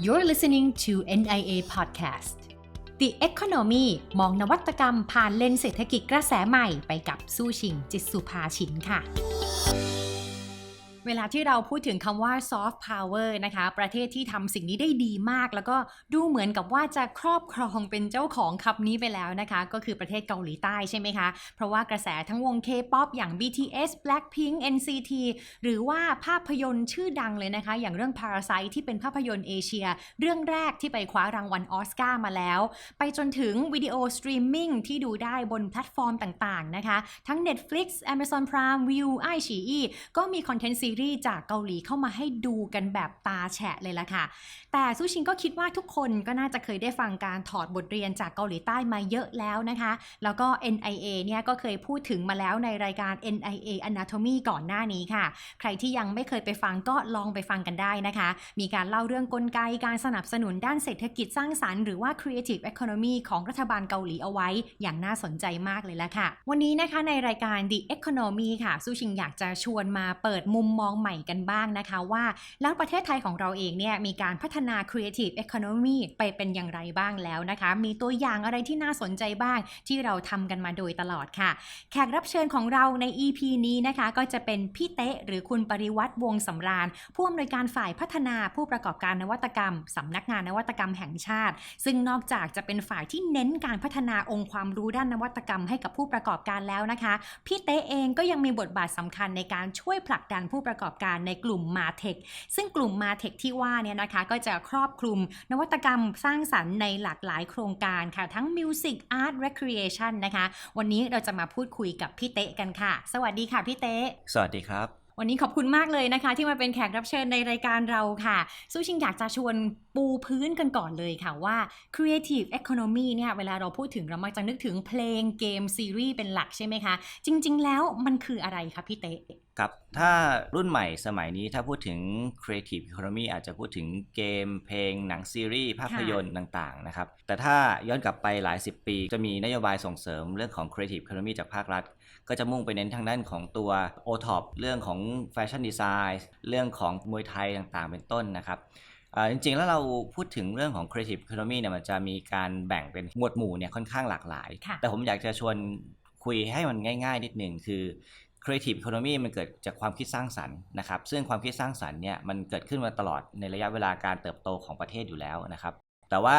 You're listening to NIA Podcast The Economy มองนวัตกรรมผ่านเลนเศรษฐกิจกระแสใหม่ไปกับสู้ชิงจิตสุภาชินค่ะ เวลาที่เราพูดถึงคำว่า soft power นะคะ ประเทศที่ทำสิ่งนี้ได้ดีมาก แล้วก็ดูเหมือนกับว่าจะครอบครองเป็นเจ้าของคำนี้ไปแล้วนะคะ ก็คือประเทศเกาหลีใต้ใช่ไหมคะ เพราะว่ากระแสทั้งวง K-POP อย่าง BTS Blackpink NCT หรือว่าภาพยนตร์ชื่อดังเลยนะคะ อย่างเรื่อง Parasite ที่เป็นภาพยนตร์เอเชีย เรื่องแรกที่ไปคว้ารางวัลออสการ์มาแล้ว ไปจนถึงวิดีโอสตรีมมิ่งที่ดูได้บนแพลตฟอร์มต่างๆนะคะ ทั้ง Netflix Amazon Prime View i อ i ก็มีคอนเทนต์ซีรีส์จากเกาหลีเข้ามาให้ดูกันแบบตาแฉะเลยล่ะค่ะ แต่ซูชินก็คิดว่าทุกคนก็น่าจะเคยได้ฟังการถอดบทเรียนจากเกาหลีใต้มาเยอะแล้วนะคะ แล้วก็ NIA เนี่ยก็เคยพูดถึงมาแล้วในรายการ NIA Anatomy ก่อนหน้านี้ค่ะ ใครที่ยังไม่เคยไปฟังก็ลองไปฟังกันได้นะคะ มีการเล่าเรื่องกลไกการสนับสนุนด้านเศรษฐกิจสร้างสรรค์หรือว่า Creative Economy ของรัฐบาลเกาหลีเอาไว้อย่างน่าสนใจมากเลยล่ะค่ะ วันนี้นะคะในรายการ The Economy ค่ะซูชิงอยากจะชวนมาเปิดมุมมองใหม่กันบ้างนะคะว่า แล้วประเทศไทยของเราเองเนี่ยมีการพัฒนา Creative Economy ไปเป็นอย่างไรบ้างแล้วนะคะ มีตัวอย่างอะไรที่น่าสนใจบ้างที่เราทำกันมาโดยตลอดค่ะ แขกรับเชิญของเราใน EP นี้นะคะ ก็จะเป็นพี่เต๊ะหรือคุณปริวัติวงสำราญผู้อำนวยการฝ่ายพัฒนาผู้ประกอบการนวัตกรรมสำนักงานนวัตกรรมแห่งชาติ ซึ่งนอกจากจะเป็นฝ่ายที่เน้นการพัฒนาองค์ความรู้ด้านนวัตกรรมให้กับผู้ประกอบการแล้วนะคะ พี่เต๊ะเองก็ยังมีบทบาทสำคัญในการช่วยผลักดันผู้ประกอบการในกลุ่มมาเทคซึ่งกลุ่มมาเทคที่ว่าเนี่ยนะคะก็จะครอบคลุมนวัตกรรมสร้างสรรค์ในหลากหลายโครงการค่ะ ทั้ง Music Art Recreation นะคะ วันนี้เราจะมาพูดคุยกับพี่เต๊ะกันค่ะ สวัสดีค่ะพี่เต๊ะสวัสดีครับวันนี้ขอบคุณมากเลยนะคะ ที่มาเป็นแขกรับเชิญในรายการเราค่ะซูชิงอยากจะชวนปูพื้นกันก่อนเลยค่ะว่า Creative Economy เนี่ยเวลาเราพูดถึงเรามักจะนึกถึงเพลงเกมซีรีส์เป็นหลักใช่ไหมคะ จริง ๆ แล้วมันคืออะไรคะพี่เต๊ะ ครับถ้ารุ่นใหม่สมัยนี้ถ้าพูดถึง Creative Economy อาจจะพูดถึงเกมเพลงหนังซีรีส์ ภาพยนตร์ต่าง ๆ นะครับ แต่ถ้าย้อนกลับไปหลายสิบปี จะมีนโยบายส่งเสริมเรื่องของ Creative Economy จากภาครัฐ ก็จะมุ่งไปเน้นทางด้านของตัว o t o p เรื่องของแฟชั่นดีไซน์เรื่องของมวยไทยต่างๆ เป็นต้นนะครับอ่าจริงๆ แล้วเราพูดถึงเรื่องของ Creative Economy เนี่ยมันจะมีการแบ่งเป็นหมวดหมู่เนี่ยค่อนข้างหลากหลายค่ะแต่ผมอยากจะชวนคุยให้มันง่าย ๆ นิดหนึ่งคือ Creative Economy มันเกิดจากความคิดสร้างสรรค์นะครับซึ่งความคิดสร้างสรรค์เนี่ยมันเกิดขึ้นมาตลอดในระยะเวลาการเติบโตของประเทศอยู่แล้วนะครับ แต่ว่า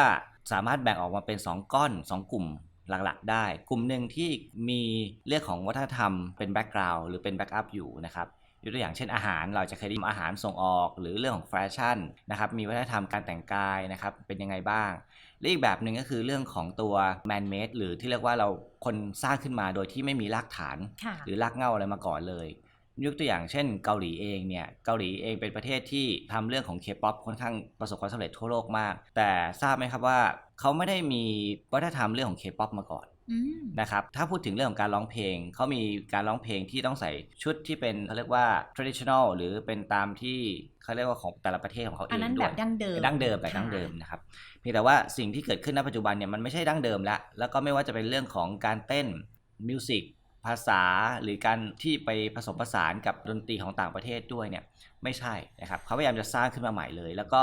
สามารถแบ่งออกมาเป็น 2 ก้อน 2 กลุ่มหลักๆ ได้ กลุ่มหนึ่งที่มีเรื่องของวัฒนธรรมเป็นแบ็กกราวด์หรือเป็นแบ็กอัพอยู่นะครับ ยกตัวอย่างเช่นอาหารเราจะเคยได้ยินอาหารส่งออกหรือเรื่องของแฟชั่นนะครับมีวัฒนธรรมการแต่งกายนะครับเป็นยังไงบ้างและอีกแบบหนึ่งก็คือเรื่องของตัวแมนเมดหรือที่เรียกว่าเราคนสร้างขึ้นมาโดยที่ไม่มีรากฐานค่ะหรือรากเหง้าอะไรมาก่อนเลยยกตัวอย่างเช่นเกาหลีเองเนี่ยเกาหลีเองเป็นประเทศที่ทำเรื่องของเคป๊อปค่อนข้างประสบความสำเร็จทั่วโลกมาก แต่ทราบไหมครับว่าเขาไม่ได้มีวัฒนธรรมเรื่องของเคป๊อปมาก่อนอืม นะครับถ้าพูดถึงเรื่องของการร้องเพลงเขามีการร้องเพลงที่ต้องใส่ชุดที่เป็นเขาเรียกว่า traditional หรือเป็นตามที่เขาเรียกว่าของแต่ละประเทศของเขาเองอันนั้นด้แบวยบดั้งเดิมดั้งเดิมแบบค่ะดั้งเดิมนะครับเพียงแต่ว่าสิ่งที่เกิดขึ้นณปัจจุบันเนี่ยมันไม่ใช่ดั้งเดิมแล้วแล้วก็ไม่ว่าจะเป็นเรื่องของการเต้นมิวสิกภาษาหรือการที่ไปผสมผสานกับดนตรีของต่างประเทศด้วยเนี่ย ไม่ใช่นะครับเขาพยายามจะสร้างขึ้นมาใหม่เลย แล้วก็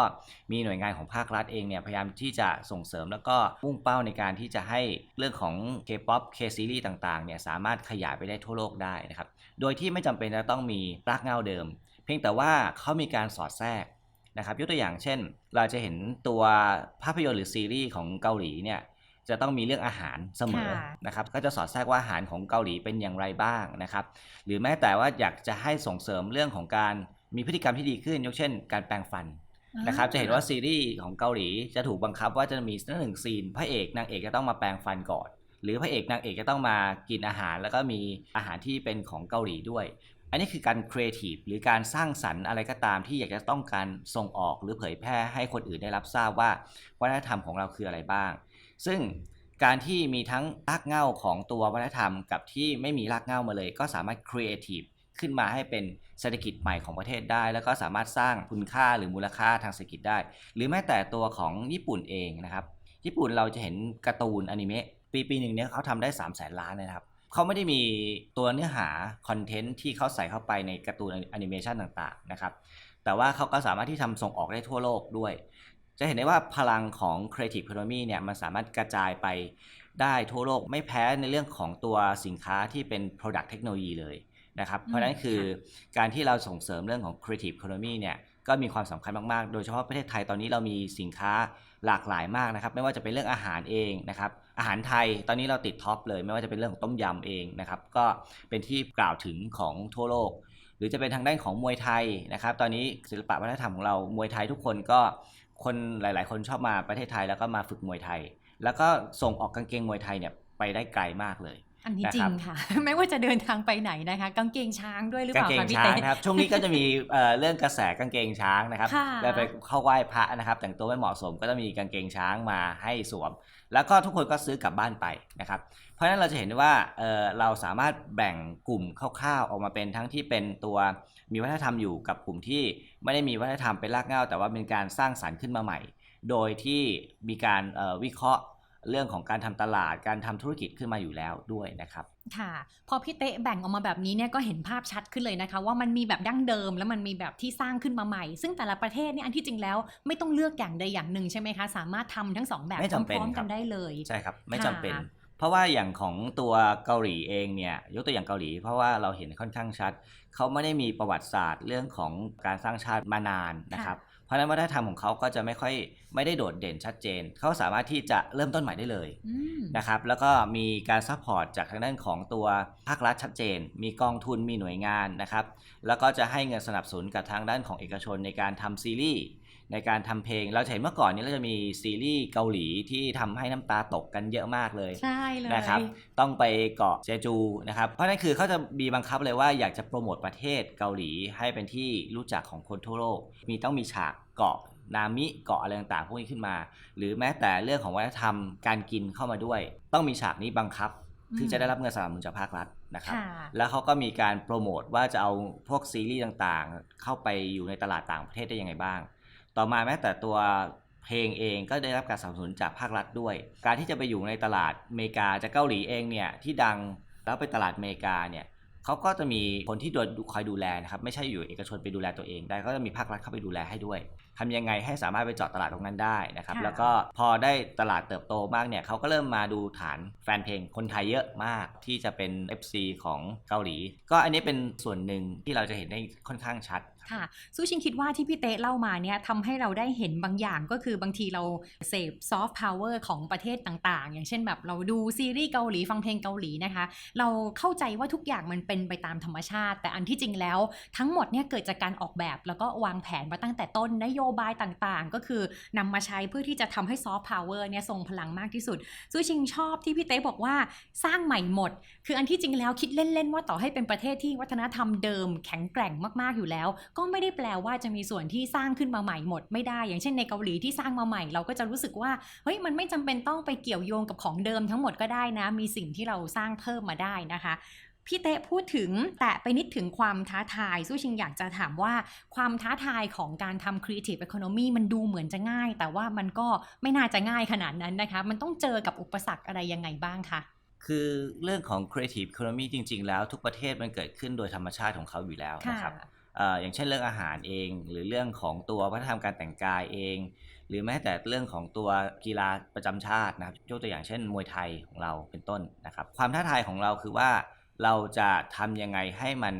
มีหน่วยงานของภาครัฐเองเนี่ยพยายามที่จะส่งเสริมแล้วก็มุ่งเป้าในการที่จะให้เรื่องของ K-POP K-series ต่างๆเนี่ยสามารถขยายไปได้ทั่วโลกได้นะครับโดยที่ไม่จำเป็นจะต้องมีรากเงาเดิม เพียงแต่ว่าเขามีการสอดแทรกนะครับยกตัวอย่างเช่น เราจะเห็นตัวภาพยนตร์หรือซีรีส์ของเกาหลีเนี่ยจะต้องมีเรื่องอาหารเสมอนะครับก็จะสอดแทรกว่าอาหารของเกาหลีเป็นอย่างไรบ้างนะครับหรือแม้แต่ว่าอยากจะให้ส่งเสริมเรื่องของการ มีพฤติกรรมที่ดีขึ้นยกเช่น การแปรงฟันนะครับจะเห็นว่าซีรีส์ของเกาหลีจะถูกบังคับว่าจะมีหนึ่งซีนพระเอกนางเอกจะต้องมาแปรงฟันก่อน หรือพระเอกนางเอกจะต้องมากินอาหาร แล้วก็มีอาหารที่เป็นของเกาหลีด้วย อันนี้คือการครีเอทีฟหรือการสร้างสรรค์อะไรก็ตามที่อยากจะต้องการส่งออกหรือเผยแพร่ให้คนอื่นได้รับทราบว่าวัฒนธรรมของเราคืออะไรบ้าง ซึ่งการที่มีทั้งรากเหง้าของตัววัฒนธรรมกับที่ไม่มีรากเหง้ามาเลย ก็สามารถครีเอทีฟขึ้นมาให้เป็น เศรษฐกิจใหม่ของประเทศได้ แล้วก็สามารถสร้างคุณค่าหรือมูลค่าทางเศรษฐกิจได้ หรือแม้แต่ตัวของญี่ปุ่นเองนะครับญี่ปุ่นเราจะเห็นการ์ตูนอนิเมะปีปีหนึ่งเนี่ยเขาทำได้3 0 0แสนล้านเลยนะครับเขาไม่ได้มีตัวเนื้อหาคอนเทนต์ที่เขาใส่เข้าไปในการ์ตูนแอนิเมชันต่างๆนะครับแต่ว่าเขาก็สามารถที่ทำส่งออกได้ทั่วโลกด้วย จะเห็นได้ว่าพลังของ Creative Economy เนี่ยมันสามารถกระจายไปได้ทั่วโลกไม่แพ้ในเรื่องของตัวสินค้าที่เป็น Product Technology เลย นะครับ เพราะฉะนั้นคือการที่เราส่งเสริมเรื่องของ Creative Economy เนี่ยก็มีความสำคัญมาก ๆ โดยเฉพาะประเทศไทยตอนนี้เรามีสินค้าหลากหลายมากนะครับ ไม่ว่าจะเป็นเรื่องอาหารเองนะครับ อาหารไทยตอนนี้เราติดท็อปเลย ไม่ว่าจะเป็นเรื่องของต้มยำเองนะครับ ก็เป็นที่กล่าวถึงของทั่วโลก หรือจะเป็นทางด้านของมวยไทยนะครับ ตอนนี้ศิลปะวัฒนธรรมของเรา มวยไทยทุกคนก็คนหลาย ๆ คนชอบมาประเทศไทยแล้วก็มาฝึกมวยไทย แล้วก็ส่งออกกางเกงมวยไทยเนี่ยไปได้ไกลมากเลย อันนี้นะจริครังบค่ะ ไม่ว่าจะเดินทางไปไหนนะคะ กางเกงช้างด้วยหรือเปกางล่าเกงคะพี่ช้างเต้นะครับช่วงนี้ก็จะมีเอ่อเรื่องกระแสกางเกงช้างนะครับค่ะแล้วไปเข้าไหว้พระนะครับ แต่งตัวไม่เหมาะสมก็จะมีกางเกงช้างมาให้สวม แล้วก็ทุกคนก็ซื้อกลับบ้านไปนะครับ เพราะฉะนั้นเราจะเห็นได้ว่าเอ่อเราสามารถแบ่งกลุ่มคร่าวๆออกมาเป็นทั้งที่เป็นตัวมีวัฒนธรรมอยู่กับกลุ่มที่ไม่ได้มีวัฒนธรรมเป็นรากเหง้า แต่ว่าเป็นการสร้างสรรค์ขึ้นมาใหม่ โดยที่มีการเอ่อวิเคราะห์ เรื่องของการทำตลาดการทำธุรกิจขึ้นมาอยู่แล้วด้วยนะครับ ค่ะ พอพี่เต้แบ่งออกมาแบบนี้เนี่ยก็เห็นภาพชัดขึ้นเลยนะคะ ว่ามันมีแบบดั้งเดิม แล้วมันมีแบบที่สร้างขึ้นมาใหม่ ซึ่งแต่ละประเทศเนี่ยอันที่จริงแล้วไม่ต้องเลือกอย่างใดอย่างหนึ่งใช่ไหมคะ สามารถทำทั้งสองแบบไม่จำเป็นพร้อมคๆรักับนได้เลย ใช่ครับ ไม่ค่ะจำเป็น เพราะว่าอย่างของตัวเกาหลีเองเนี่ยยกตัวอย่างเกาหลี เพราะว่าเราเห็นค่อนข้างชัด เขาไม่ได้มีประวัติศาสตร์เรื่องของการสร้างชาติมานานนะครับ เพราะฉะนั้นวัฒนธรรมของเขาก็จะไม่ค่อยไม่ได้โดดเด่นชัดเจน เขาสามารถที่จะเริ่มต้นใหม่ได้เลยอืมนะครับแล้วก็มีการซัพพอร์ตจากทางด้านของตัวภาครัฐชัดเจน มีกองทุนมีหน่วยงานนะครับแล้วก็จะให้เงินสนับสนุนกับทางด้านของเอกชนในการทำซีรีส์ ในการทำเพลง เราจะเห็นเมื่อก่อนนี้เราจะมีซีรีส์เกาหลีที่ทำให้น้ำตาตกกันเยอะมากเลยใช่เลยนะครับต้องไปเกาะเจจูนะครับเพราะนั่นคือเขาจะมีบังคับเลยว่าอยากจะโปรโมทประเทศเกาหลีให้เป็นที่รู้จักของคนทั่วโลก มีต้องมีฉากเกาะนามิเกาะอะไรต่างๆพวกนี้ขึ้นมา หรือแม้แต่เรื่องของวัฒนธรรมการกินเข้ามาด้วย ต้องมีฉากนี้บังคับถึงจะได้รับเงินสนับสนุนจากภาครัฐนะครับค่ะแล้วเขาก็มีการโปรโมทว่าจะเอาพวกซีรีส์ต่างๆ เข้าไปอยู่ในตลาดต่างประเทศได้ยังไงบ้าง ต่อมาแม้แต่ตัวเพลงเองก็ได้รับการสนับสนุนจากภาครัฐด้วย การที่จะไปอยู่ในตลาดอเมริกาจากเกาหลีเองเนี่ยที่ดังแล้วไปตลาดอเมริกาเนี่ยเขาก็จะมีคนที่ดูคอยดูแลนะครับไม่ใช่อยู่เอกชนไปดูแลตัวเอง ได้ก็จะมีภาครัฐเข้าไปดูแลให้ด้วย ทำยังไงให้สามารถไปเจาะตลาดตรงนั้นได้นะครับค่ะแล้วก็พอได้ตลาดเติบโตมากเนี่ยเขาก็เริ่มมาดูฐานแฟนเพลงคนไทยเยอะมากที่จะเป็น FC ของเกาหลี ก็อันนี้เป็นส่วนหนึ่งที่เราจะเห็นได้ค่อนข้างชัดค่ะซูชิงคิดว่าที่พี่เต้เล่ามาเนี่ยทำให้เราได้เห็นบางอย่างก็คือบางทีเราเสพซอฟต์พาวเวอร์ของประเทศต่างๆ อย่างเช่นแบบเราดูซีรีส์เกาหลีฟังเพลงเกาหลีนะคะ เราเข้าใจว่าทุกอย่างมันเป็นไปตามธรรมชาติ แต่อันที่จริงแล้วทั้งหมดเนี่ยเกิดจากการออกแบบแล้วก็วางแผนมาตั้งแต่ต้นนโยบายต่างๆ ก็คือนำมาใช้เพื่อที่จะทำให้ซอฟต์พาวเวอร์เนี่ยทรงพลังมากที่สุดซูชิงชอบที่พี่เต้บอกว่าสร้างใหม่หมด คืออันที่จริงแล้วคิดเล่น ๆ ว่าต่อให้เป็นประเทศที่วัฒนธรรมเดิมแข็งแกร่งมากๆอยู่แล้ว ก็ไม่ได้แปลว่าจะมีส่วนที่สร้างขึ้นมาใหม่หมดไม่ได้ อย่างเช่นในเกาหลีที่สร้างมาใหม่เราก็จะรู้สึกว่าเฮ้ยมันไม่จำเป็นต้องไปเกี่ยวโยงกับของเดิมทั้งหมดก็ได้นะ มีสิ่งที่เราสร้างเพิ่มมาได้นะคะ พี่เต้พูดถึงแต่ไปนิดถึงความท้าทายสู้ชิงอยากจะถามว่าความท้าทายของการทำ Creative Economy มันดูเหมือนจะง่าย แต่ว่ามันก็ไม่น่าจะง่ายขนาดนั้นนะคะ มันต้องเจอกับอุปสรรคอะไรยังไงบ้างคะคือเรื่องของ creative economy จริง ๆ แล้วทุกประเทศมันเกิดขึ้นโดยธรรมชาติของเขาอยู่แล้วค่ะนะครับเอ่ออย่างเช่นเรื่องอาหารเอง หรือเรื่องของตัววัฒนธรรมการแต่งกายเอง หรือแม้แต่เรื่องของตัวกีฬาประจำชาตินะครับยกตัวอย่างเช่นมวยไทยของเราเป็นต้นนะครับ ความท้าทายของเราคือว่า เราจะทำยังไงให้มัน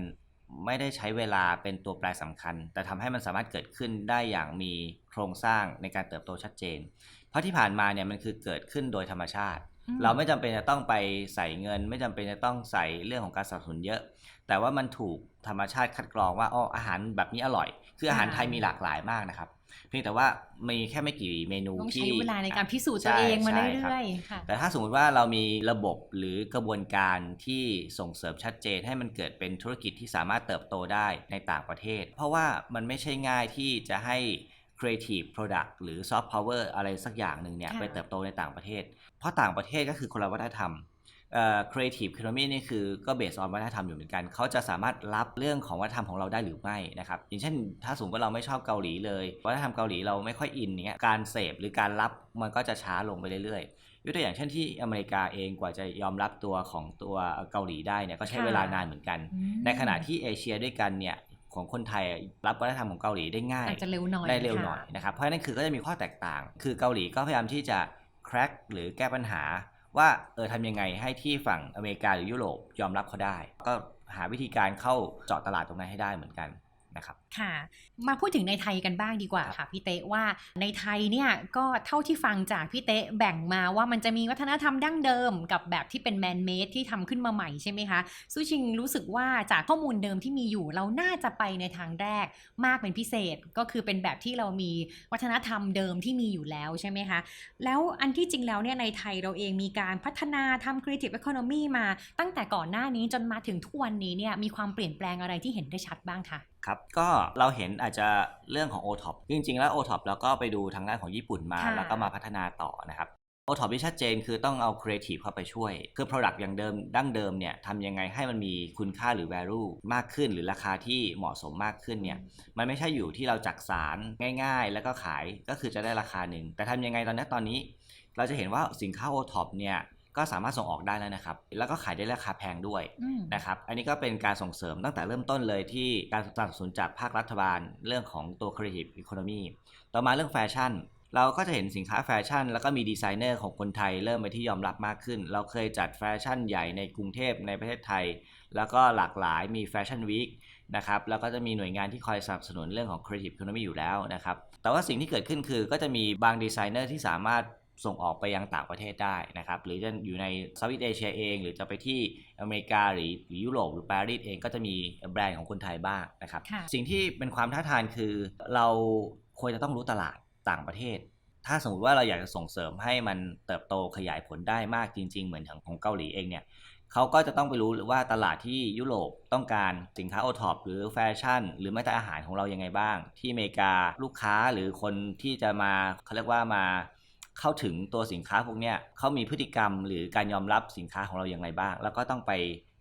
ไม่ได้ใช้เวลาเป็นตัวแปรสำคัญ แต่ทำให้มันสามารถเกิดขึ้นได้อย่างมีโครงสร้างในการเติบโตชัดเจน เพราะที่ผ่านมาเนี่ยมันคือเกิดขึ้นโดยธรรมชาติอืมเราไม่จำเป็นจะต้องไปใส่เงิน ไม่จำเป็นจะต้องใส่เรื่องของการสนับสนุนเยอะ แต่ว่ามันถูกธรรมชาติคัดกรองว่าอ๋ออาหารแบบนี้อร่อย คืออาหารไทยมีหลากหลายมากนะครับ เพียงแต่ว่ามีแค่ไม่กี่เมนูต้องที่ใช้เวลาในการพิสูจน์ตัวใช่เองมาใช่คบเรื่อยๆค่ะแต่ถ้าสมมติว่าเรามีระบบหรือกระบวนการที่ส่งเสริมชัดเจนให้มันเกิดเป็นธุรกิจที่สามารถเติบโตได้ในต่างประเทศ เพราะว่ามันไม่ใช่ง่ายที่จะให้ creative product หรือ soft power อะไรสักอย่างหนึ่งเนี่ยค่ะไปเติบโตในต่างประเทศ เพราะต่างประเทศก็คือคนละวัฒนธรรมเอ่อ creative economy นี่คือก็เบสออนวัฒนธรรมอยู่เหมือนกัน เขาจะสามารถรับเรื่องของวัฒนธรรมของเราได้หรือไม่นะครับอย่างเช่น ถ้าสมมติว่าเราไม่ชอบเกาหลีเลย วัฒนธรรมเกาหลีเราไม่ค่อยอินเนี้ยการเสพหรือการรับมันก็จะช้าลงไปเรื่อยๆยกตัวอย่างเช่นที่อเมริกาเองกว่าจะยอมรับตัวของตัวเกาหลีได้เนี่ยก็ใช้ค่ะเวลานานเหมือนกันอืมในขณะที่เอเชียด้วยกันเนี่ยคของคนไทยรับวัฒนธรรมของเกาหลีได้ง่ายอาจจะเร็วหน่อยได้เร็วค่ะหน่อยนะครับเพราะฉะนั้นคือก็จะมีข้อแตกต่าง คือเกาหลีก็พยายามที่จะ crack หรือแก้ปัญหา ว่าเออทำยังไงให้ที่ฝั่งอเมริกาหรือยุโรปยอมรับเขาได้ ก็หาวิธีการเข้าเจาะตลาดตรงนั้นให้ได้เหมือนกันนะครับค่ะ มาพูดถึงในไทยกันบ้างดีกว่าค่ะพี่เต๊ะว่าในไทยเนี่ยก็เท่าที่ฟังจากพี่เต๊ะแบ่งมาว่ามันจะมีวัฒนธรรมดั้งเดิม กับแบบที่เป็นแมนเมดที่ทำขึ้นมาใหม่ใช่ไหมคะซูชิงรู้สึกว่าจากข้อมูลเดิมที่มีอยู่เราน่าจะไปในทางแรกมากเป็นพิเศษก็คือเป็นแบบที่เรามีวัฒนธรรมเดิมที่มีอยู่แล้วใช่ไหมคะแล้วอันที่จริงแล้วเนี่ยในไทยเราเองมีการพัฒนาทำ creative economy มาตั้งแต่ก่อนหน้านี้จนมาถึงทุกวันนี้เนี่ยมีความเปลี่ยนแปลงอะไรที่เห็นได้ชัดบ้างคะครับก็เราเห็นอาจจะเรื่องของ o t o p จริง ๆ แล้ว o t o p เราก็ไปดูทางด้านของญี่ปุ่นมา ค่ะ แล้วก็มาพัฒนาต่อนะครับ o t o p ที่ชัดเจนคือต้องเอา Creative เข้าไปช่วย คือ Product อย่างเดิมดั้งเดิมเนี่ยทำยังไงให้มันมีคุณค่าหรือ value มากขึ้น หรือราคาที่เหมาะสมมากขึ้นเนี่ยมันไม่ใช่อยู่ที่เราจักสารง่าย ๆ แล้วก็ขายก็คือจะได้ราคาหนึ่งแต่ทำยังไงตอนนี้ตอนนี้ เราจะเห็นว่าสินค้า o t o p เนี่ย ก็สามารถส่งออกได้แล้วนะครับ แล้วก็ขายได้ราคาแพงด้วยอืมนะครับ อันนี้ก็เป็นการส่งเสริมตั้งแต่เริ่มต้นเลยที่การสนับสนุนจากภาครัฐบาลเรื่องของตัว Creative Economy ต่อมาเรื่องแฟชั่น เราก็จะเห็นสินค้าแฟชั่น แล้วก็มีดีไซเนอร์ของคนไทยเริ่มไปนที่ยอมรับมากขึ้น เราเคยจัดแฟชั่นใหญ่ในกรุงเทพในประเทศไทย แล้วก็หลากหลายมีแฟชั่นวีคนะครับ แล้วก็จะมีหน่วยงานที่คอยสนับสนุนเรื่องของ Creative Economy อยู่แล้วนะครับ แต่ว่าสิ่งที่เกิดขึ้นคือก็จะมีบางดีไซเนอร์ที่สามารถ ส่งออกไปยังต่างประเทศได้นะครับหรือจะอยู่ในเซาท์อีสเอเชียเอง หรือจะไปที่อเมริกาหรือหรือยุโรปหรือปารีสเองก็จะมีแบรนด์ของคนไทยบ้างนะครับค่ะสิ่งที่เป็นความท้าทายคือเราควรจะต้องรู้ตลาดต่างประเทศ ถ้าสมมติว่าเราอยากจะส่งเสริมให้มันเติบโตขยายผลได้มากจริง ๆ เหมือนของของเกาหลีเองเนี่ยเขาก็จะต้องไปรู้ว่าตลาดที่ยุโรปต้องการสินค้าโอท็อปหรือแฟชั่น หรือแม้แต่อาหารของเรายังไงบ้าง ที่อเมริกาลูกค้าหรือคนที่จะมาเขาเรียกว่ามา เข้าถึงตัวสินค้าพวกเนี้ยเขามีพฤติกรรมหรือการยอมรับสินค้าของเราอย่างไรบ้าง แล้วก็ต้องไป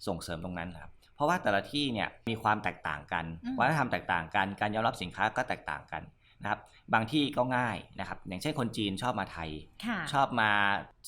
ส่งเสริมตรงนั้นครับเพราะว่าแต่ละที่เนี่ยมีความแตกต่างกันอืมวัฒนธรรมแตกต่างกันการยอมรับสินค้าก็แตกต่างกันนะครับบางที่ก็ง่ายนะครับอย่างเช่นคนจีนชอบมาไทยค่ะชอบมา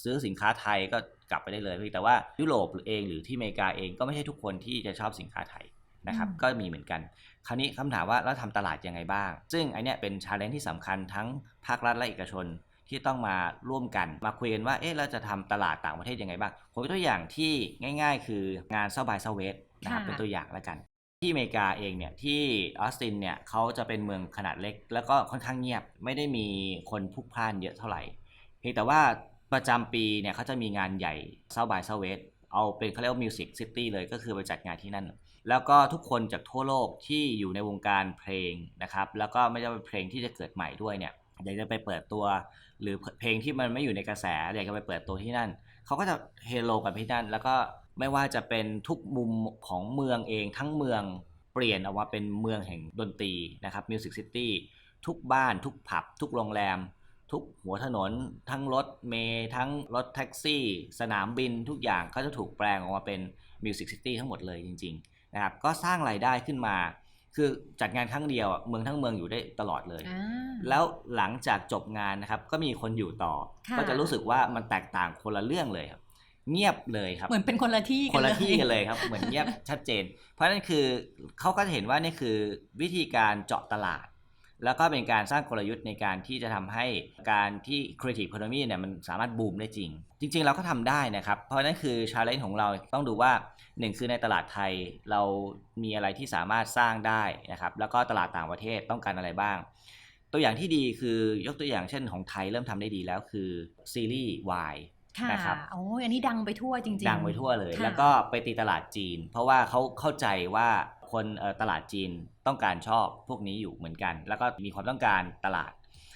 ซื้อสินค้าไทยก็กลับไปได้เลยแต่ว่ายุโรปเองหรือที่อเมริกาเองก็ไม่ใช่ทุกคนที่จะชอบสินค้าไทยนะครับอืมก็มีเหมือนกัน คราวนี้คำถามว่าเราทำตลาดยังไงบ้าง ซึ่งอันเนี้ยเป็นชาเลนจ์ที่สำคัญทั้งภาครัฐและเอกชน ที่ต้องมาร่วมกันมาคุยกันว่าเอ๊ะเราจะทำตลาดต่างประเทศยังไงบ้างผมยกตัวอย่างที่ง่าย ๆ คืองานเซาบายเซาเวสนะครับค่ะเป็นตัวอย่างแล้วกัน ที่อเมริกาเองเนี่ยที่ออสตินเนี่ยเขาจะเป็นเมืองขนาดเล็ก แล้วก็ค่อนข้างเงียบไม่ได้มีคนพลุกพล่านเยอะเท่าไหร่เพียงแต่ว่าประจำปีเนี่ยเขาจะมีงานใหญ่ South by Southwest เอาเป็นเขาเรียกว่า Music City เลยก็คือไปจัดงานที่นั่น แล้วก็ทุกคนจากทั่วโลกที่อยู่ในวงการเพลงนะครับ แล้วก็ไม่ใช่เป็นเพลงที่จะเกิดใหม่ด้วยเนี่ย อยากจะไปเปิดตัว หรือเพลงที่มันไม่อยู่ในกระแสอยากจะไปเปิดตัวที่นั่นเขาก็จะเฮโลกันที่นั่น แล้วก็ไม่ว่าจะเป็นทุกมุมของเมืองเองทั้งเมืองเปลี่ยนออกมาเป็นเมืองแห่งดนตรีนะครับ Music City ทุกบ้านทุกผับ ทุกโรงแรม ทุกหัวถนน ทั้งรถเมล์ทั้งรถแท็กซี่ สนามบินทุกอย่างก็จะถูกแปลงออกมาเป็น Music City ทั้งหมดเลยจริง ๆ นะครับ ก็สร้างรายได้ขึ้นมา คือจัดงานครั้งเดียวอะเมืองทั้งเมืองอยู่ได้ตลอดเลยอ่าแล้วหลังจากจบงานนะครับ ก็มีคนอยู่ต่อค่ะก็จะรู้สึกว่ามันแตกต่างคนละเรื่องเลยครับ เงียบเลยครับ เหมือนเป็นคนละที่คนละเลยที่กันเลยครับ เหมือนเงียบชัดเจน เพราะฉะนั้นคือเขาก็จะเห็นว่านี่คือวิธีการเจาะตลาด แล้วก็เป็นการสร้างกลยุทธ์ในการที่จะทำให้การที่ Creative Economy เนี่ยมันสามารถบูมได้จริง จริง ๆ เราก็ทำได้นะครับ เพราะฉะนั้นคือ challenge ของเราต้องดูว่า หนึ่งคือในตลาดไทยเรามีอะไรที่สามารถสร้างได้นะครับ แล้วก็ตลาดต่างประเทศต้องการอะไรบ้าง ตัวอย่างที่ดีคือยกตัวอย่างเช่นของไทยเริ่มทำได้ดีแล้วคือซีรีส์ Y ค่ะนะครับโอ้ยอันนี้ดังไปทั่วจริง ๆ ดังไปทั่วเลยค่ะแล้วก็ไปตีตลาดจีน เพราะว่าเขาเข้าใจว่าคนเอ่อตลาดจีนต้องการชอบพวกนี้อยู่เหมือนกัน แล้วก็มีความต้องการตลาด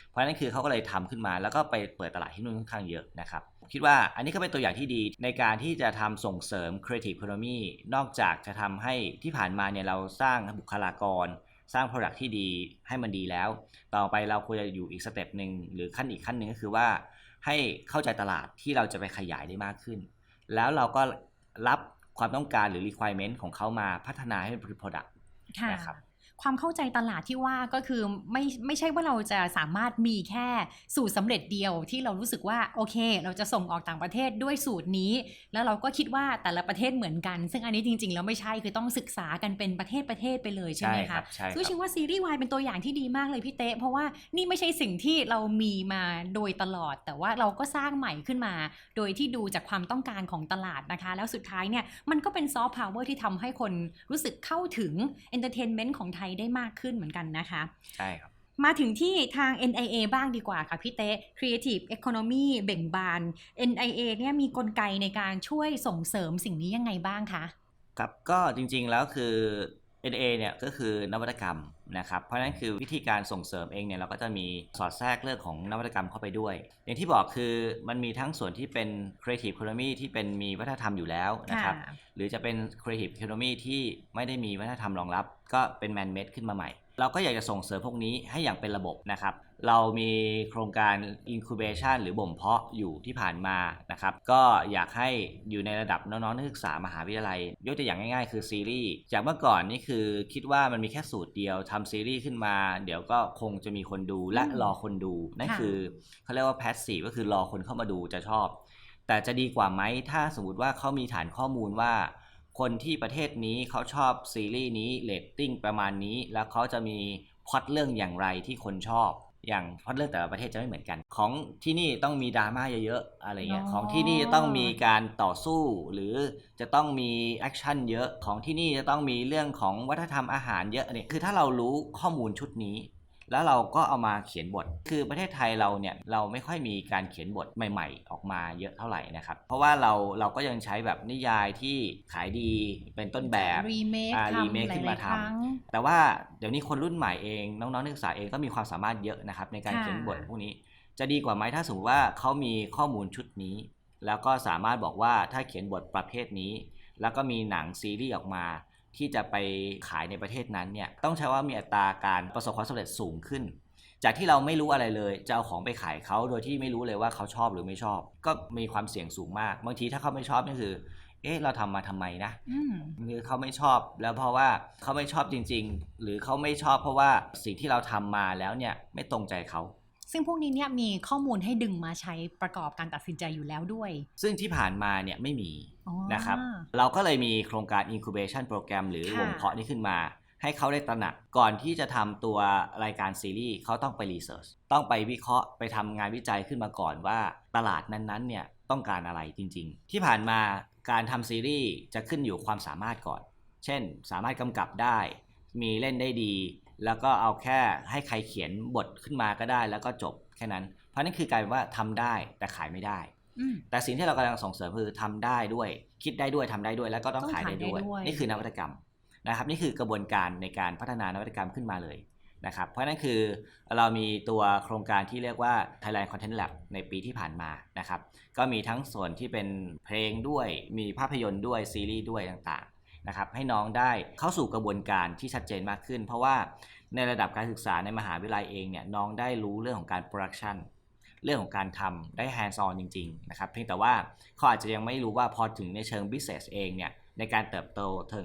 เพราะฉะนั้นคือเขาก็เลยทำขึ้นมา แล้วก็ไปเปิดตลาดที่นู่นค่อนข้างเยอะนะครับผม คิดว่าอันนี้ก็เป็นตัวอย่างที่ดีในการที่จะทำส่งเสริม Creative Economy นอกจากจะทำให้ที่ผ่านมาเนี่ยเราสร้างบุคลากร สร้าง Product ที่ดีให้มันดีแล้ว ต่อไปเราควรจะอยู่อีกสเต็ปหนึ่งหรือขั้นอีกขั้นหนึ่งก็คือว่า ให้เข้าใจตลาดที่เราจะไปขยายได้มากขึ้น แล้วเราก็รับความต้องการหรือ requirement ของเขามาพัฒนาให้เป็น product ค่ะนะครับ ความเข้าใจตลาดที่ว่าก็คือไม่ไม่ใช่ว่าเราจะสามารถมีแค่สูตรสำเร็จเดียวที่เรารู้สึกว่าโอเค เราจะส่งออกต่างประเทศด้วยสูตรนี้ แล้วเราก็คิดว่าแต่ละประเทศเหมือนกัน ซึ่งอันนี้จริง ๆ แล้วไม่ใช่คือต้องศึกษากันเป็นประเทศประเทศไปเลยใช่ไหมครัคะบใช่คซึ่งรับชิงว่าซีรีส์วายเป็นตัวอย่างที่ดีมากเลยพี่เต้เพราะว่านี่ไม่ใช่สิ่งที่เรามีมาโดยตลอด แต่ว่าเราก็สร้างใหม่ขึ้นมา โดยที่ดูจากความต้องการของตลาดนะคะ แล้วสุดท้ายเนี่ยมันก็เป็นซอฟต์พาวเวอร์ที่ทำให้คนรู้สึกเข้าถึงเอนเตอร์เทนเมนต์ของไทยได้มากขึ้นเหมือนกันนะคะ ใช่ครับ มาถึงที่ทาง NIA บ้างดีกว่าค่ะพี่เต้ Creative Economy เบ่งบาน NIA เนี่ยมีกลไกในการช่วยส่งเสริมสิ่งนี้ยังไงบ้างคะ ครับก็จริงๆแล้วคือ NA เนี่ยก็คือนวัตกรรมนะครับ เพราะฉะนั้นคือวิธีการส่งเสริมเองเนี่ยเราก็จะมีสอดแทรกเรื่องของนวัตกรรมเข้าไปด้วย อย่างที่บอกคือมันมีทั้งส่วนที่เป็น Creative Economy ที่เป็นมีวัฒนธรรมอยู่แล้วนะครับค่ะหรือจะเป็น Creative Economy ที่ไม่ได้มีวัฒนธรรมรองรับ ก็เป็น Man Made ขึ้นมาใหม่ เราก็อยากจะส่งเสริมพวกนี้ให้อย่างเป็นระบบนะครับ เรามีโครงการ Incubation หรือบ่มเพาะอยู่ที่ผ่านมานะครับ ก็อยากให้อยู่ในระดับน้องๆนักศึกษามหาวิทยาลัย ยกตัวอย่างง่ายๆ คือซีรีส์ จากเมื่อก่อนนี่คือคิดว่ามันมีแค่สูตรเดียวทำซีรีส์ขึ้นมา เดี๋ยวก็คงจะมีคนดูและอืมรอคนดู นั่นค่ะคือเขาเรียกว่า passive ก็คือรอคนเข้ามาดูจะชอบ แต่จะดีกว่าไหมถ้าสมมติว่าเขามีฐานข้อมูลว่า คนที่ประเทศนี้เขาชอบซีรีส์นี้เรตติ้งประมาณนี้ แล้วเขาจะมีพล็อตเรื่องอย่างไรที่คนชอบ อย่างพล็อตเรื่องแต่ละประเทศจะไม่เหมือนกัน ของที่นี่ต้องมีดราม่าเยอะๆอะไรเงี้ยอ๋อของที่นี่จะต้องมีการต่อสู้ หรือจะต้องมีแอคชั่นเยอะของที่นี่จะต้องมีเรื่องของวัฒนธรรมอาหารเยอะเนี่ยคือถ้าเรารู้ข้อมูลชุดนี้ แล้วเราก็เอามาเขียนบท คือประเทศไทยเราเนี่ยเราไม่ค่อยมีการเขียนบทใหม่ ๆ ออกมาเยอะเท่าไหร่นะครับ เพราะว่าเราเราก็ยังใช้แบบนิยายที่ขายดีเป็นต้นแบบรีเมคอ่าทำ remake หขึ้นลามายๆทำครั้งแต่ว่าเดี๋ยวนี้คนรุ่นใหม่เองน้องๆนักศึกษาเองก็มีความสามารถเยอะนะครับในการค่ะเขียนบทพวกนี้ จะดีกว่าไหมถ้าสมมติว่าเขามีข้อมูลชุดนี้ แล้วก็สามารถบอกว่าถ้าเขียนบทประเภทนี้ แล้วก็มีหนังซีรีส์ออกมา ที่จะไปขายในประเทศนั้นเนี่ยต้องใช้ว่ามีอัตราการประสบความสำเร็จสูงขึ้น จากที่เราไม่รู้อะไรเลย จะเอาของไปขายเขาโดยที่ไม่รู้เลยว่าเขาชอบหรือไม่ชอบ ก็มีความเสี่ยงสูงมากบางทีถ้าเขาไม่ชอบนี่คือเอ๊ะเราทำมาทำไมนะอืมหรือเขาไม่ชอบ แล้วเพราะว่าเขาไม่ชอบจริง ๆ หรือเขาไม่ชอบเพราะว่าสิ่งที่เราทำมาแล้วเนี่ยไม่ตรงใจเขาซึ่งพวกนี้เนี่ยมีข้อมูลให้ดึงมาใช้ประกอบการตัดสินใจอยู่แล้วด้วย ซึ่งที่ผ่านมาเนี่ยไม่มีอ๋อ นะครับเราก็เลยมีโครงการ incubation program หรือค่ะวงเพาะนี้ขึ้นมา ให้เขาได้ตระหนักก่อนที่จะทำตัวรายการซีรีส์เขาต้องไปรีเสิร์ชต้องไปวิเคราะห์ไปทำงานวิจัยขึ้นมาก่อนว่าตลาดนั้นๆเนี่ยต้องการอะไรจริง ๆ ที่ผ่านมาการทำซีรีส์จะขึ้นอยู่ความสามารถก่อน เช่น สามารถกำกับได้ มีเล่นได้ดี แล้วก็เอาแค่ให้ใครเขียนบทขึ้นมาก็ได้แล้วก็จบแค่นั้น เพราะนั่นคือกลายเป็นว่าทำได้แต่ขายไม่ได้อืม แต่สิ่งที่เรากำลังส่งเสริมคือทำได้ด้วย คิดได้ด้วยทำได้ด้วย แล้วก็ต้องต้องขายได้ด้วยขายได้ด้วย นี่คือนวัตกรรมนะครับ นี่คือกระบวนการในการพัฒนานวัตกรรมขึ้นมาเลยนะครับ เพราะนั่นคือเรามีตัวโครงการที่เรียกว่า Thailand Content Lab ในปีที่ผ่านมานะครับ ก็มีทั้งส่วนที่เป็นเพลงด้วย มีภาพยนตร์ด้วยซีรีส์ด้วยต่างๆนะครับ ให้น้องได้เข้าสู่กระบวนการที่ชัดเจนมากขึ้น เพราะว่าในระดับการศึกษาในมหาวิทยาลัยเองเนี่ยน้องได้รู้เรื่องของการโปรดักชัน เรื่องของการทำได้แฮนด์ซอนจริงๆนะครับเพียงแต่ว่าเขาอาจจะยังไม่รู้ว่าพอถึงในเชิงบิสเนสเองเนี่ยในการเติบโต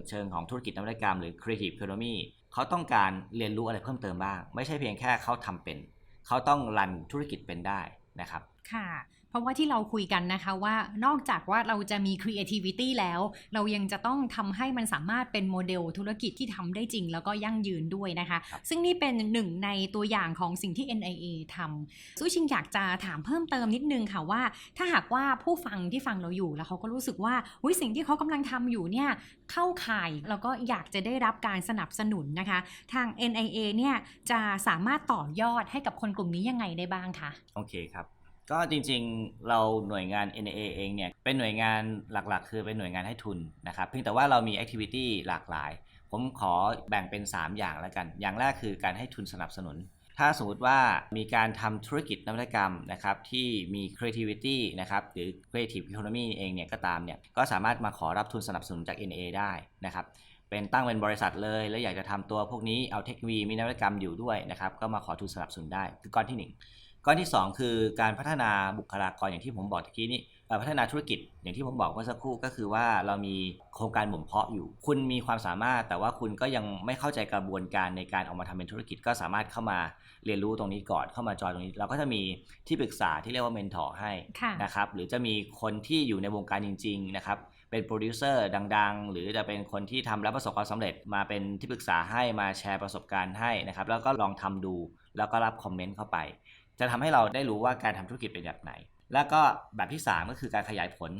เชิงของธุรกิจนวัตกรรมหรือ creative economy เขาต้องการเรียนรู้อะไรเพิ่มเติมบ้าง ไม่ใช่เพียงแค่เขาทำเป็น เขาต้องรันธุรกิจเป็นได้นะครับค่ะ เพราะว่าที่เราคุยกันนะคะว่านอกจากว่าเราจะมี creativity แล้ว เรายังจะต้องทำให้มันสามารถเป็นโมเดลธุรกิจที่ทำได้จริง แล้วก็ยั่งยืนด้วยนะคะครับซึ่งนี่เป็นหนึ่งในตัวอย่างของสิ่งที่ NIA ทำสู้ชิงอยากจะถามเพิ่มเติมนิดนึงค่ะว่า ถ้าหากว่าผู้ฟังที่ฟังเราอยู่แล้วเขาก็รู้สึกว่าอุ๊ยสิ่งที่เขากำลังทำอยู่เนี่ยเข้าข่ายแล้วก็อยากจะได้รับการสนับสนุนนะคะ ทาง NIA เนี่ยจะสามารถต่อยอดให้กับคนกลุ่มนี้ยังไงได้บ้างคะโอเคครับ ก็จริงๆเราหน่วยงาน NA เองเนี่ยเป็นหน่วยงานหลักๆ คือเป็นหน่วยงานให้ทุนนะครับเพียงแต่ว่าเรามี activity หลากหลาย ผมขอแบ่งเป็น 3 อย่างแล้วกัน อย่างแรกคือการให้ทุนสนับสนุน ถ้าสมมติว่ามีการทำธุรกิจนวัตกรรมนะครับที่มี creativity นะครับหรือ creative economy เองเนี่ยก็ตามเนี่ยก็สามารถมาขอรับทุนสนับสนุนจาก NA ได้นะครับเป็นตั้งเป็นบริษัทเลย แล้วอยากจะทำตัวพวกนี้เอาเทคโนโลยีมีนวัตกรรมอยู่ด้วยนะครับก็มาขอทุนสนับสนุนได้คือก้อนที่หนึ่ง ก้อนที่ 2 คือการพัฒนาบุคลากรอย่างที่ผมบอกตะกี้นี้เอ่อพัฒนาธุรกิจอย่างที่ผมบอกเมื่อสักครู่ก็คือว่าเรามีโครงการบ่มเพาะอยู่ คุณมีความสามารถแต่ว่าคุณก็ยังไม่เข้าใจกระบวนการในการเออกมาทำเป็นธุรกิจก็สามารถเข้ามาเรียนรู้ตรงนี้ก่อนเข้ามาจอยตรงนี้ เราก็จะมีที่ปรึกษาที่เรียกว่าเมนทอร์ให้ค่ะนะครับหรือจะมีคนที่อยู่ในวงการจริงๆนะครับเป็นโปรดิวเซอร์ดังๆ หรือจะเป็นคนที่ทำแล้วประสบความสำเร็จมาเป็นที่ปรึกษาให้มาแชร์ประสบการณ์ให้นะครับแล้วก็ลองทำดูแล้วก็รับคอมเมนต์เข้าไป จะทำให้เราได้รู้ว่าการทำธุรกิจเป็นแบบไหน แล้วก็แบบที่ 3 ก็คือการขยายผล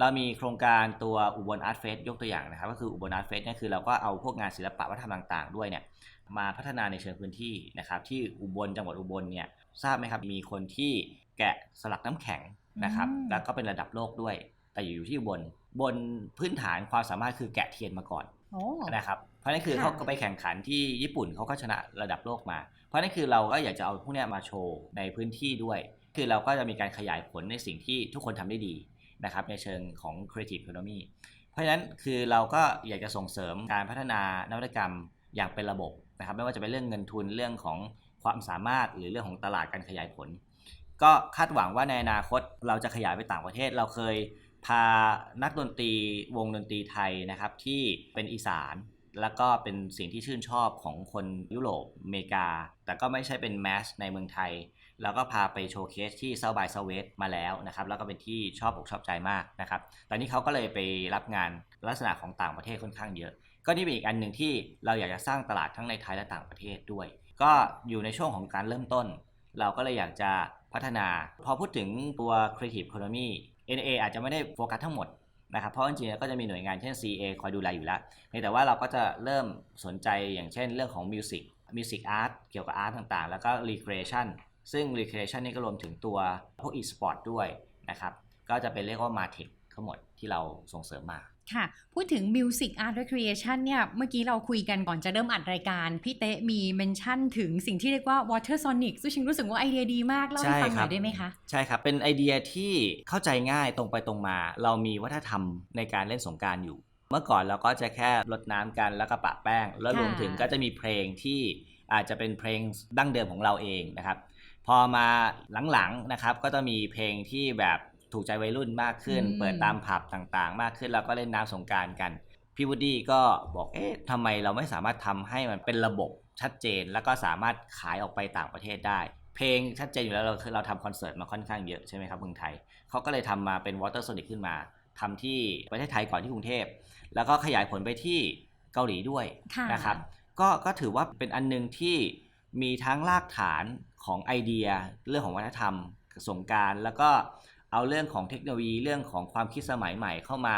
เรามีโครงการตัวอุบลอาร์ตเฟสยกตัวอย่างนะครับ ก็คืออุบลอาร์ตเฟสเนี่ยคือเราก็เอาพวกงานศิลปะวัฒนธรรมต่าง ๆ ด้วยเนี่ยมาพัฒนาในเชิงพื้นที่นะครับ ที่อุบลจังหวัดอุบลเนี่ยทราบไหมครับมีคนที่แกะสลักน้ำแข็งนะครับอืมแล้วก็เป็นระดับโลกด้วย แต่อยู่ที่อุบลบนพื้นฐานความสามารถคือแกะเทียนมาก่อนโอ้นะครับเพราะนั่นคือค่ะเขาก็ไปแข่งขันที่ญี่ปุ่นเขาก็ชนะระดับโลกมา เพราะนั่นคือเราก็อยากจะเอาพวกนี้มาโชว์ในพื้นที่ด้วย คือเราก็จะมีการขยายผลในสิ่งที่ทุกคนทำได้ดีนะครับในเชิงของ creative economy เพราะฉะนั้นคือเราก็อยากจะส่งเสริมการพัฒนานวัตกรรมอย่างเป็นระบบนะครับไม่ว่าจะเป็นเรื่องเงินทุนเรื่องของความสามารถหรือเรื่องของตลาดการขยายผล ก็คาดหวังว่าในอนาคตเราจะขยายไปต่างประเทศ เราเคยพานักดนตรีวงดนตรีไทยนะครับที่เป็นอีสาน แล้วก็เป็นสิ่งที่ชื่นชอบของคนยุโรปอเมริกา แต่ก็ไม่ใช่เป็นแมสในเมืองไทย แล้วก็พาไปโชว์เคสที่เซาบายเซเวสมาแล้วนะครับ แล้วก็เป็นที่ชอบอกชอบใจมากนะครับ ตอนนี้เขาก็เลยไปรับงานลักษณะของต่างประเทศค่อนข้างเยอะ ก็นี่เป็นอีกอันหนึ่งที่เราอยากจะสร้างตลาดทั้งในไทยและต่างประเทศด้วย ก็อยู่ในช่วงของการเริ่มต้น เราก็เลยอยากจะพัฒนา พอพูดถึงตัว Creative Economy NA อาจจะไม่ได้โฟกัสทั้งหมด นะครับเพราะจริงๆก็จะมีหน่วยงานเช่น CA คอยดูแลอยู่แล้วแต่ว่าเราก็จะเริ่มสนใจอย่างเช่นเรื่องของ Music Music Art เกี่ยวกับ Art ต่างๆ แล้วก็ Recreation ซึ่ง Recreation นี่ก็รวมถึงตัวพวก e-sport ด้วยนะครับก็จะเป็นเรียกว่า Martech ทั้งหมดที่เราส่งเสริมมา ค่ะ พูดถึง Music Art Recreation เนี่ย เมื่อกี้เราคุยกันก่อนจะเริ่มอัดรายการ พี่เต๊ะมีเมนชั่นถึงสิ่งที่เรียกว่า Water Sonic ซึ่งฉันรู้สึกว่าไอเดียดีมาก เล่าให้ฟังหน่อยได้ไหมคะ ใช่ครับ เป็นไอเดียที่เข้าใจง่ายตรงไปตรงมา เรามีวัฒนธรรมในการเล่นสงกรารอยู่ เมื่อก่อนเราก็จะแค่รดน้ำกันแล้วก็ปะแป้ง แล้วค่ะรวมถึงก็จะมีเพลงที่อาจจะเป็นเพลงดั้งเดิมของเราเองนะครับ พอมาหลังๆนะครับก็จะมีเพลงที่แบบ ถูกใจวัยรุ่นมากขึ้นอืมเปิดตามผับต่างๆ มากขึ้นแล้วก็เล่นน้ำสงกรารกันพี่วูดดี้ก็บอกเอ๊ะทำไมเราไม่สามารถทำให้มันเป็นระบบชัดเจน แล้วก็สามารถขายออกไปต่างประเทศได้ เพลงชัดเจนอยู่แล้วเราคือเราทำคอนเสิร์ตมาค่อนข้างเยอะใช่ไหมครับเมืองไทยเขาก็เลยทำมาเป็น Water Sonic ขึ้นมาทำที่ประเทศไทยก่อนที่กรุงเทพ แล้วก็ขยายผลไปที่เกาหลีด้วยค่ะนะครับก็ก็ถือว่าเป็นอันหนึงที่มีทั้งรากฐานของไอเดีย เรื่องของวัฒนธรรมสงกรารแล้วก็ เอาเรื่องของเทคโนโลยีเรื่องของความคิดสมัยใหม่เข้ามา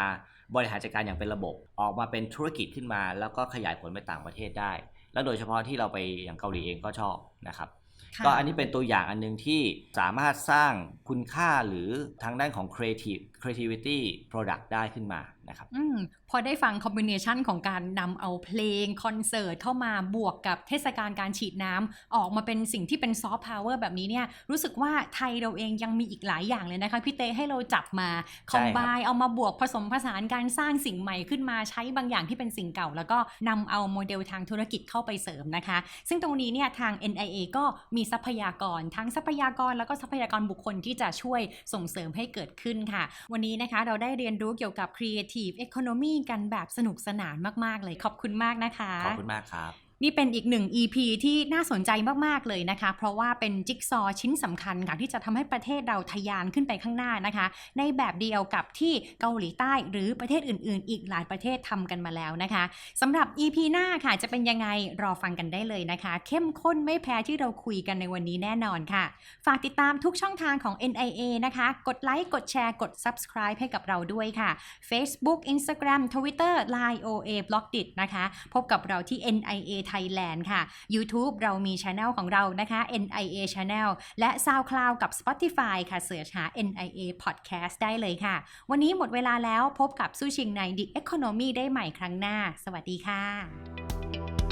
บริหารจัดการอย่างเป็นระบบ ออกมาเป็นธุรกิจขึ้นมา แล้วก็ขยายผลไปต่างประเทศได้ แล้วโดยเฉพาะที่เราไปอย่างเกาหลีเองก็ชอบนะครับค่ะก็อันนี้เป็นตัวอย่างอันหนึงที่สามารถสร้างคุณค่าหรือทางด้านของ creative creativity product ได้ขึ้นมา นะครับอืมพอได้ฟังคอมบิเนชันของการนำเอาเพลงคอนเสิร์ตเข้ามาบวกกับเทศกาลการฉีดน้ำออกมาเป็นสิ่งที่เป็นซอฟต์พาวเวอร์แบบนี้เนี่ยรู้สึกว่าไทยเราเองยังมีอีกหลายอย่างเลยนะคะพี่เต้ให้เราจับมาคอมใช่ครับบายเอามาบวกผสมผสานการสร้างสิ่งใหม่ขึ้นมาใช้บางอย่างที่เป็นสิ่งเก่า แล้วก็นำเอาโมเดลทางธุรกิจเข้าไปเสริมนะคะ ซึ่งตรงนี้เนี่ยทาง NIA ก็มีทรัพยากรทั้งทรัพยากรแล้วก็ทรัพยากรบุคคลที่จะช่วยส่งเสริมให้เกิดขึ้นค่ะ วันนี้นะคะเราได้เรียนรู้เกี่ยวกับ Creative Economy กันแบบสนุกสนานมาก ๆ เลยขอบคุณมากนะคะ ขอบคุณมากครับ นี่เป็นอีกหนึ่ง EP ที่น่าสนใจมาก ๆ เลยนะคะ เพราะว่าเป็นจิ๊กซอว์ชิ้นสำคัญค่ะที่จะทำให้ประเทศเราทะยานขึ้นไปข้างหน้านะคะ ในแบบเดียวกับที่เกาหลีใต้หรือประเทศอื่น ๆ อีกหลายประเทศทำกันมาแล้วนะคะสำหรับ EP หน้าค่ะจะเป็นยังไงรอฟังกันได้เลยนะคะ เข้มข้นไม่แพ้ที่เราคุยกันในวันนี้แน่นอนค่ะ ฝากติดตามทุกช่องทางของ NIA นะคะ กดไลค์กดแชร์กด subscribe ให้กับเราด้วยค่ะ Facebook Instagram Twitter Line OA b l o g d i t นะคะ พบกับเราที่ NIA Thailand ค่ะ YouTube เรามีช anel ของเรานะคะ NIA Channel และ SoundCloud กับ Spotify ค่ะเสิร์ชหา NIA Podcast ได้เลยค่ะ วันนี้หมดเวลาแล้วพบกับสู้ชิงใน The Economy ได้ใหม่ครั้งหน้า สวัสดีค่ะ